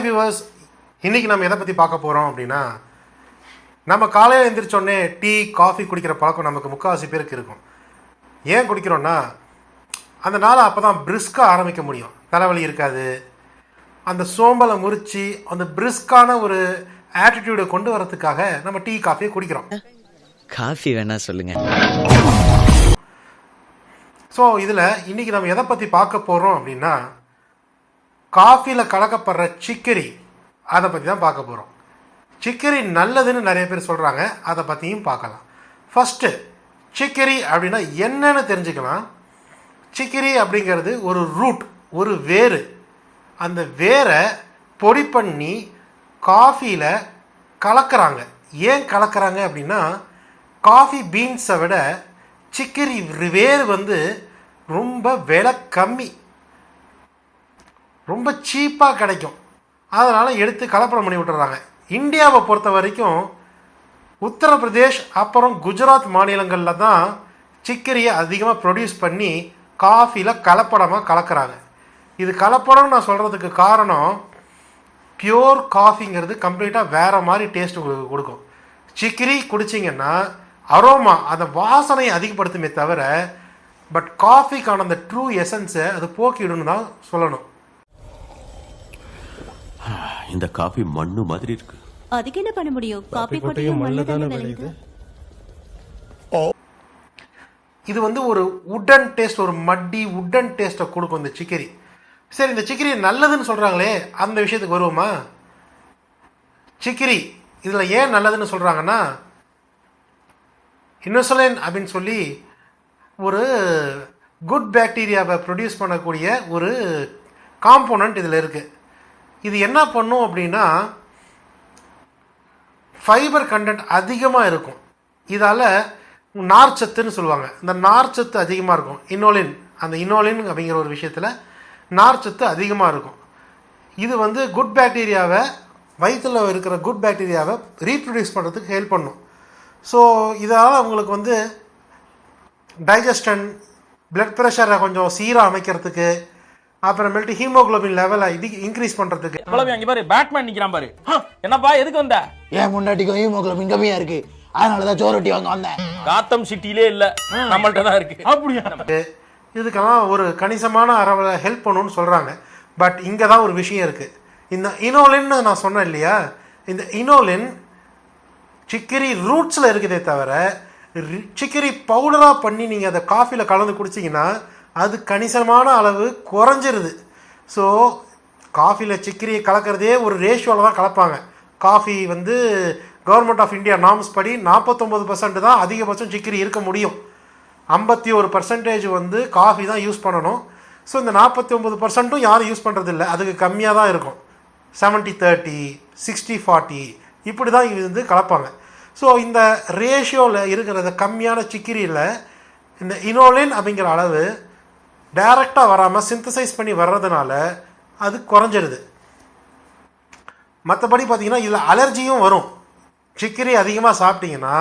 Hi viewers இன்னைக்கு நம்ம எதை பற்றி பார்க்க போகிறோம் அப்படின்னா நம்ம காலையில் எழுந்திரிச்சோடனே டீ காஃபி குடிக்கிற பழக்கம் நமக்கு முக்கால்வாசி பேருக்கு இருக்கும். ஏன் குடிக்கிறோன்னா அந்த நாளை அப்போ தான் பிரிஸ்காக ஆரம்பிக்க முடியும். தலைவலி இருக்காது. அந்த சோம்பலை முறிச்சு அந்த பிரிஸ்கான ஒரு ஆட்டிடியூடை கொண்டு வரதுக்காக நம்ம டீ காஃபியை குடிக்கிறோம். காஃபி வேணா சொல்லுங்க. ஸோ இதில் இன்றைக்கி நம்ம எதை பற்றி பார்க்க போகிறோம் அப்படின்னா காஃபியில் கலக்கப்படுற சிக்கரி அதை பற்றி தான் பார்க்க போகிறோம் சிக்கரி நல்லதுன்னு நிறைய பேர் சொல்கிறாங்க அதை பற்றியும் பார்க்கலாம். ஃபஸ்ட்டு சிக்கரி அப்படின்னா என்னன்னு தெரிஞ்சுக்கலாம். சிக்கரி அப்படிங்கிறது ஒரு ரூட் ஒரு வேர். அந்த வேரை பொடி பண்ணி காஃபியில் கலக்கிறாங்க. ஏன் கலக்கிறாங்க அப்படின்னா காஃபி பீன்ஸை விட சிக்கரி வேர் வந்து ரொம்ப விலை கம்மி. ரொம்ப சீப்பாக கிடைக்கும். அதனால் எடுத்து கலப்படம் பண்ணி விட்டுறாங்க. இந்தியாவை பொறுத்த வரைக்கும் உத்தரப்பிரதேஷ் அப்புறம் குஜராத் மாநிலங்களில் தான் சிக்கரியை அதிகமாக ப்ரொடியூஸ் பண்ணி காஃபியில் கலப்படமாக கலக்கிறாங்க. இது கலப்படம் நான் சொல்கிறதுக்கு காரணம் பியோர் காஃபிங்கிறது கம்ப்ளீட்டாக வேறு மாதிரி டேஸ்ட் உங்களுக்கு கொடுக்கும். சிக்கிரி குடிச்சிங்கன்னா அரோமா அந்த வாசனையை அதிகப்படுத்துமே தவிர பட் காஃபிக்கான அந்த ட்ரூ எசன்ஸை அது போக்கிடுன்னு தான் சொல்லணும். இந்த காஃபி மண்ணு மாதிரி இருக்கு. அதுக்கு என்ன பண்ண முடியும்? காப்பி கொட்டையும் மண்ணில் தானே விளையுது? இது வந்து ஒரு உட்டன் டேஸ்ட் ஒரு மட்டி உட்டன் டேஸ்ட்டை கொடுக்கும் இந்த சிக்கரி. சரி இந்த சிக்கரி நல்லதுன்னு சொல்கிறாங்களே அந்த விஷயத்துக்கு வருவோமா? சிக்கிரி இதில் ஏன் நல்லதுன்னு சொல்கிறாங்கன்னா இன்னோசலின் அப்படின்னு சொல்லி ஒரு குட் பாக்டீரியாவை ப்ரொடியூஸ் பண்ணக்கூடிய ஒரு காம்போனன்ட் இதில் இருக்குது இது என்ன பண்ணும் அப்படின்னா ஃபைபர் கண்டென்ட் அதிகமாக இருக்கும். இதால் நார்ச்சத்துன்னு சொல்லுவாங்க. இந்த நார்ச்சத்து அதிகமாக இருக்கும். இனோலின் அந்த இனோலின் அப்படிங்கிற ஒரு விஷயத்தில் நார்ச்சத்து அதிகமாக இருக்கும். இது வந்து குட் பேக்டீரியாவை வயிற்றில் இருக்கிற குட் பேக்டீரியாவை ரீப்ரொடியூஸ் பண்ணுறதுக்கு ஹெல்ப் பண்ணும். ஸோ இதால் அவங்களுக்கு வந்து டைஜஸ்டன் பிளட் ப்ரெஷரை கொஞ்சம் சீராக அமைக்கிறதுக்கு அப்புறமேல்ட்டு ஹீமோகுளோபின் லெவலை இது இன்க்ரீஸ் பண்ணுறதுக்கு குழம்பு அங்க பாரு பேட்மேன் நிக்கிறான் பாரு. என்னப்பா எதுக்கு வந்த? ஏன் முன்னாடிக்கும் ஹீமோகுளோபின் கம்மியா இருக்கு. அதனால தான் சோரொட்டி வாங்க வந்தேன். காத்தம் சிட்டிலே இல்ல. நம்மள்ட்ட தான் இருக்கு. அப்படியா? இதுக்கெல்லாம் ஒரு கணிசமான அளவில் ஹெல்ப் பண்ணுன்னு சொல்கிறாங்க பட் இங்கே தான் ஒரு விஷயம் இருக்குது இந்த இனோலின்னு நான் சொன்னேன் இல்லையா? இந்த இனோலின் சிக்கரி ரூட்ஸில் இருக்குதே தவிர சிக்கரி பவுடராக பண்ணி நீங்கள் அதை காஃபியில் கலந்து குடிச்சிங்கன்னா அது கணிசமான அளவு குறைஞ்சிருது. ஸோ காஃபியில் சிக்கரியை கலக்கிறதே ஒரு ரேஷியோவில் தான் கலப்பாங்க. காஃபி வந்து கவர்மெண்ட் ஆஃப் இந்தியா நாம்ஸ் படி நாற்பத்தொம்பது பர்சன்ட் தான் அதிகபட்சம் சிக்கரி இருக்க முடியும். ஐம்பத்தி ஒரு பர்சன்டேஜ் வந்து காஃபி தான் யூஸ் பண்ணணும். ஸோ இந்த நாற்பத்தி ஒம்பது பர்சன்ட்டும் யாரும் யூஸ் பண்ணுறதில்ல அதுக்கு கம்மியாக தான் இருக்கும். செவன்ட்டி தேர்ட்டி சிக்ஸ்டி ஃபார்ட்டி இப்படி தான் இது வந்து கலப்பாங்க. ஸோ இந்த ரேஷியோவில் இருக்கிற கம்மியான சிக்கிரியில் இந்த இனோலின் அப்படிங்கிற அளவு டைரெக்டாக வராமல் சிந்தசைஸ் பண்ணி வர்றதுனால அது குறைஞ்சிருது. மற்றபடி பார்த்தீங்கன்னா இதில் அலர்ஜியும் வரும். சிக்கரி அதிகமாக சாப்பிட்டீங்கன்னா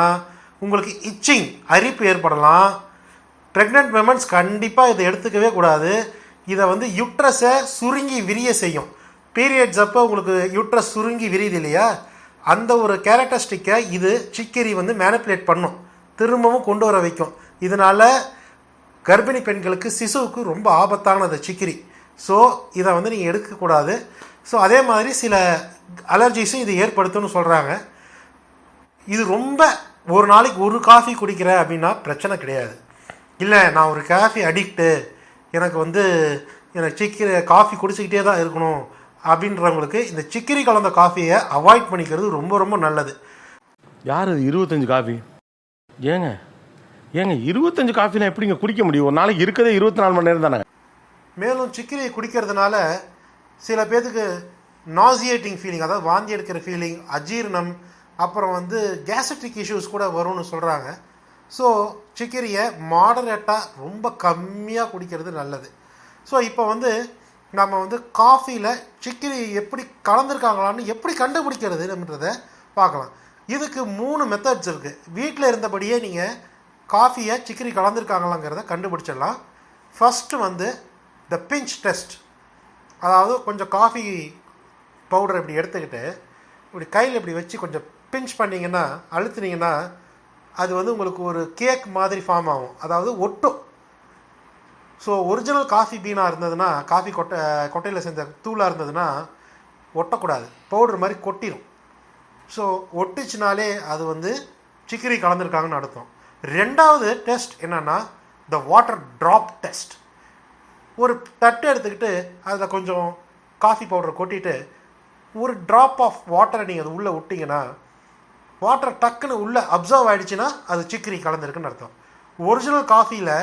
உங்களுக்கு இச்சிங் அரிப்பு ஏற்படலாம். ப்ரெக்னென்ட் விமன்ஸ் கண்டிப்பாக இதை எடுத்துக்கவே கூடாது. இதை வந்து யுட்ரஸை சுருங்கி விரிய செய்யும். பீரியட்ஸ் அப்போ உங்களுக்கு யுட்ரஸ் சுருங்கி விரியுது இல்லையா? அந்த ஒரு கேரக்டரிஸ்டிக்கை இது சிக்கரி வந்து மேனிப்புலேட் பண்ணும். திரும்பவும் கொண்டு வர வைக்கும். இதனால் கர்ப்பிணி பெண்களுக்கு சிசுவுக்கு ரொம்ப ஆபத்தானது சிக்கிரி. ஸோ இதை வந்து நீங்கள் எடுக்கக்கூடாது. ஸோ அதே மாதிரி சில அலர்ஜிஸும் இது ஏற்படுத்தும்னு சொல்கிறாங்க இது ரொம்ப ஒரு நாளைக்கு ஒரு காஃபி குடிக்கிறேன் அப்படின்னா பிரச்சனை கிடையாது. இல்லை நான் ஒரு காஃபி அடிக்ட்டு எனக்கு வந்து எனக்கு சிக்கிரி காஃபி குடிச்சிக்கிட்டே தான் இருக்கணும் அப்படின்றவங்களுக்கு இந்த சிக்கிரி கலந்த காஃபியை அவாய்ட் பண்ணிக்கிறது ரொம்ப ரொம்ப நல்லது. யார் அது இருபத்தஞ்சு காஃபி ஏங்க? ஏங்க இருபத்தஞ்சு காஃபிலாம் எப்படிங்க குடிக்க முடியும்? ஒரு நாளைக்கு இருக்கதே இருபத்தி நாலு மணி நேரம் தானே மேலும் சிக்கிரியை குடிக்கிறதுனால சில பேர்த்துக்கு நாசியேட்டிங் ஃபீலிங் அதாவது வாந்தி எடுக்கிற ஃபீலிங் அஜீரணம் அப்புறம் வந்து கேஸ்ட்ரிக் இஷ்யூஸ் கூட வரும்னு சொல்கிறாங்க ஸோ சிக்கிரியை மாடரேட்டாக ரொம்ப கம்மியாக குடிக்கிறது நல்லது. ஸோ இப்போ வந்து நம்ம வந்து காஃபியில் சிக்கிரி எப்படி கலந்துருக்காங்களான்னு எப்படி கண்டுபிடிக்கிறதுன்றதை பார்க்கலாம். இதுக்கு மூணு மெத்தட்ஸ் இருக்குது வீட்டில் இருந்தபடியே நீங்கள் காஃபியை சிக்கிரி கலந்துருக்காங்களாங்கிறத கண்டுபிடிச்சிடலாம். ஃபஸ்ட்டு வந்து த பிஞ்ச் டெஸ்ட் அதாவது கொஞ்சம் காஃபி பவுடர் இப்படி எடுத்துக்கிட்டு இப்படி கையில் இப்படி வச்சு கொஞ்சம் பிஞ்ச் பண்ணிங்கன்னா அழுத்துனீங்கன்னா அது வந்து உங்களுக்கு ஒரு கேக் மாதிரி ஃபார்ம் ஆகும். அதாவது ஒட்டும். ஸோ ஒரிஜினல் காஃபி பீனாக இருந்ததுன்னா காஃபி கொட்டை கொட்டையில் செஞ்ச தூளாக இருந்ததுன்னா ஒட்டக்கூடாது. பவுடர் மாதிரி கொட்டிடும் ஸோ ஒட்டுச்சுனாலே அது வந்து சிக்கிரி கலந்துருக்காங்கன்னு அர்த்தம். ரெண்டாவது டெஸ்ட் என்னன்னா த வாட்டர் ட்ராப் டெஸ்ட் ஒரு தட்டு எடுத்துக்கிட்டு அதில் கொஞ்சம் காஃபி பவுடர் கொட்டிட்டு ஒரு ட்ராப் ஆஃப் வாட்டரை நீங்கள் அது உள்ளே விட்டிங்கன்னா வாட்டர் டக்குன்னு உள்ளே அப்சர்வ் ஆகிடுச்சின்னா அது சிக்கிரி கலந்துருக்குன்னு அர்த்தம். ஒரிஜினல் காஃபியில்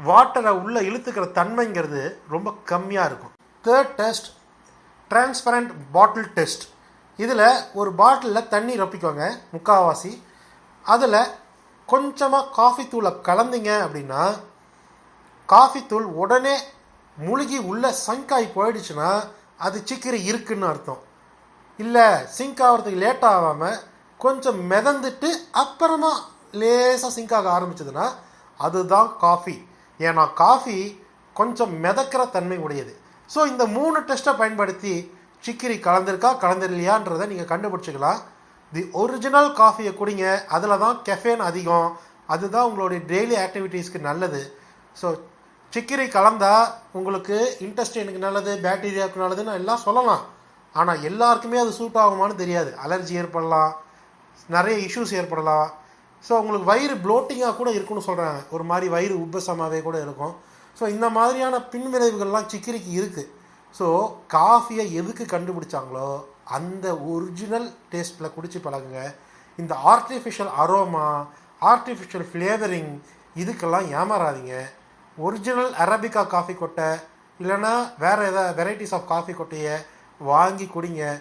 வாட்டரை உள்ளே இழுத்துக்கிற தன்மைங்கிறது ரொம்ப கம்மியாக இருக்கும். Third test transparent bottle test இதில் ஒரு பாட்டிலில் தண்ணி ரொப்பிக்கோங்க முக்காவாசி. அதில் கொஞ்சமாக காஃபி தூளை கலந்தீங்க அப்படின்னா காஃபி தூள் உடனே முழுகி உள்ள சங்காய் ஆகி போயிடுச்சுன்னா அது சிக்கிரி இருக்குன்னு அர்த்தம். இல்லை சிங்க் ஆகிறதுக்கு லேட் ஆகாமல் கொஞ்சம் மிதந்துட்டு அப்புறமா லேசாக சிங்க் ஆக ஆரம்பிச்சதுன்னா அதுதான் காஃபி ஏன்னா காஃபி கொஞ்சம் மிதக்கிற தன்மை உடையது. ஸோ இந்த மூணு டெஸ்ட்டை பயன்படுத்தி சிக்கிரி கலந்திருக்கா கலந்துருலையான்றதை நீங்கள் கண்டுபிடிச்சிக்கலாம். தி ஒரிஜினல் காஃபியை குடிங்க. அதில் தான் கெஃபேன் அதிகம். அதுதான் உங்களுடைய டெய்லி ஆக்டிவிட்டீஸ்க்கு நல்லது. ஸோ சிக்கிரி கலந்தால் உங்களுக்கு இன்டெஸ்டைனுக்கு நல்லது பேக்டீரியாவுக்கு நல்லதுன்னு எல்லாம் சொல்லலாம். ஆனால் எல்லாருக்குமே அது சூட் ஆகுமான்னு தெரியாது. அலர்ஜி ஏற்படலாம். நிறைய இஷ்யூஸ் ஏற்படலாம். ஸோ உங்களுக்கு வயிறு ப்ளோட்டிங்காக கூட இருக்குன்னு சொல்கிறாங்க ஒரு மாதிரி வயிறு உப்பசமாகவே கூட இருக்கும். ஸோ இந்த மாதிரியான பின்விளைவுகள்லாம் சிக்கிரிக்கு இருக்குது ஸோ காஃபியை எதுக்கு கண்டுபிடிச்சாங்களோ அந்த ஒரிஜினல் டேஸ்ட்டில் குடிச்சு பழகுங்க. இந்த ஆர்டிஃபிஷியல் அரோமா ஆர்டிஃபிஷியல் ஃப்ளேவரிங் இதுக்கெல்லாம் ஏமாறாதீங்க. ஒரிஜினல் அரபிகா காஃபி கொட்டை இல்லைன்னா வேறு எதாவது வெரைட்டிஸ் ஆஃப் காஃபி கொட்டையை வாங்கி குடிங்க.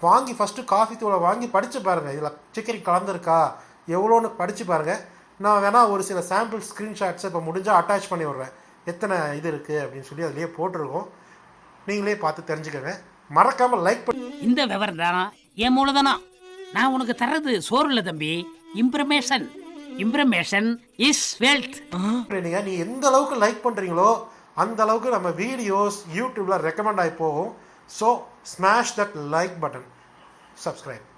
வாங்கி ஃபஸ்ட்டு காஃபி தூளை வாங்கி படித்து பாருங்கள் இதில் சிக்கரி கலந்துருக்கா? எவ்வளோன்னு படித்து பாருங்கள் நான் வேணால் ஒரு சில சாம்பிள் ஸ்க்ரீன்ஷாட்ஸை இப்போ முடிஞ்சால் அட்டாச் பண்ணி விட்றேன். எத்தனை இது இருக்குது அப்படின்னு சொல்லி அதுலேயே போட்டிருக்கோம். நீங்களே பார்த்து தெரிஞ்சுக்கோங்க. மறக்காமல் லைக் பண்ணி. இந்த விவரம் தானா என் மூலதானா. நான் உனக்கு தர்றது சோறு இல்ல தம்பி. இம்ப்ரமேஷன் இம்ப்ரமேஷன் இஸ் வெல்த் நீங்கள் நீ எந்த அளவுக்கு லைக் பண்ணுறீங்களோ அந்த அளவுக்கு நம்ம வீடியோஸ் யூடியூப்பில் ரெக்கமெண்ட் ஆகி போகும். So smash that like button subscribe